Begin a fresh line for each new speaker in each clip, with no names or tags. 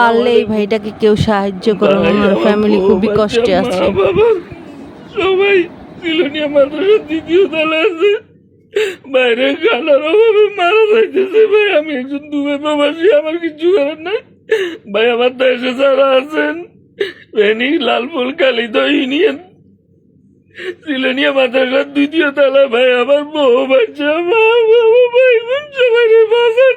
পারলে এই ভাইটাকে কেউ সাহায্য করুন ওনার ফ্যামিলি খুবই কষ্টে আছে।
সবাই সিলোনিয়া মাদ্রাসার দ্বিতীয় তলা আছে। বাইরে খানার অভাবে মারা যাইতেছে। ভাই আমি একজন দুবে প্রবাসী আমার কিছু করার নাই। ভাই আমার দেশে যারা আছেন ভেনি লালপুর কালিত ইউনিয়ন সিলোনিয়া মাদ্রাসার দ্বিতীয় তলা ভাই আমার বউ বাচ্চা মা বাবা ভাই সবাই রে। বাসান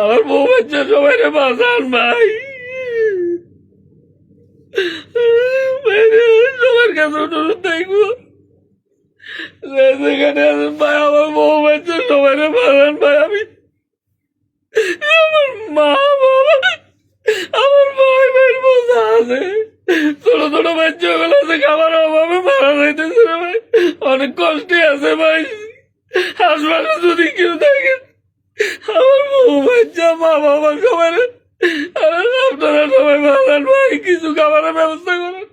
আমার বউ বাচ্চা সবাই রে বাঁচান ভাই সবার কাছে আমার বউ সবাই আমি আমার মা, বাবা, আমার আছে। ছোট ছোট আছে, খাবার অভাবে মারা যাইতেছে ভাই। অনেক কষ্টে আছে ভাই। হাসপাতালে যদি কেউ বাচ্চা মা বাবা সবাই আপনারা সবাই ভালো কিছু খাবারের ব্যবস্থা করেন।